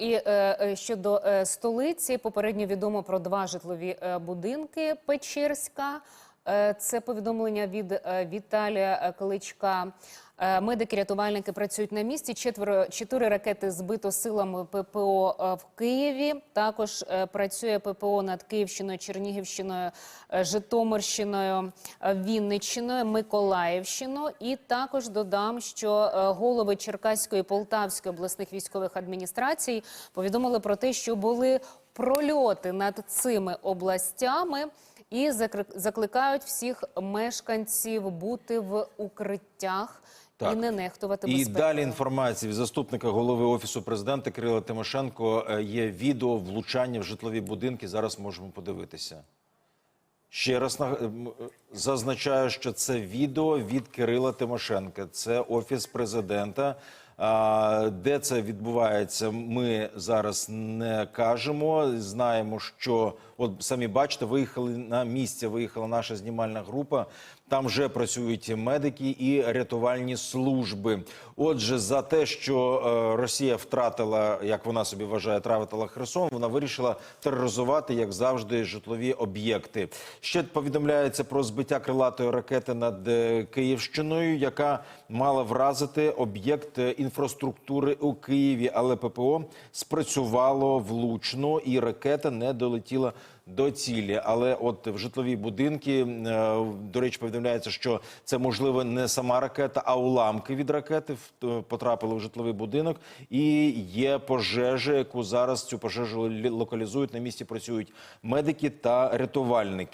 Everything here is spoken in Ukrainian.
і е, е, щодо е, столиці, попередньо відомо про два житлові будинки Печерська. Е, Це повідомлення від е, Віталія е, Кличка. Медики-рятувальники працюють на місці. Четверо чотири ракети збито силами ППО в Києві. Також працює ППО над Київщиною, Чернігівщиною, Житомирщиною, Вінниччиною, Миколаївщиною. І також додам, що голови Черкаської Полтавської обласних військових адміністрацій повідомили про те, що були прольоти над цими областями. І закликають всіх мешканців бути в укриттях Так. і не нехтувати І далі інформація від заступника голови офісу президента Кирила Тимошенко Е, є відео влучання в житлові будинки. Зараз можемо подивитися. Ще раз зазначаю, що це відео від Кирила Тимошенка. Це офіс президента. Де це відбувається, ми зараз не кажемо. Знаємо, що от самі бачите, виїхали на місце. Виїхала наша знімальна група. Там вже працюють медики і рятувальні служби. Отже, за те, що е, Росія втратила, як вона собі вважає, втратила Херсон, вона вирішила тероризувати, як завжди, житлові об'єкти. Ще повідомляється про збиття крилатої ракети над е, Київщиною, яка мала вразити об'єкт е, інфраструктури у Києві, але ППО спрацювало влучно, і ракета не долетіла до цілі. Але от в житлові будинки, е, до речі, повідомляється, що це можливо не сама ракета, а уламки від ракети потрапили в житловий будинок. І є пожежа, яку зараз цю пожежу лі- локалізують. На місці працюють медики та рятувальники.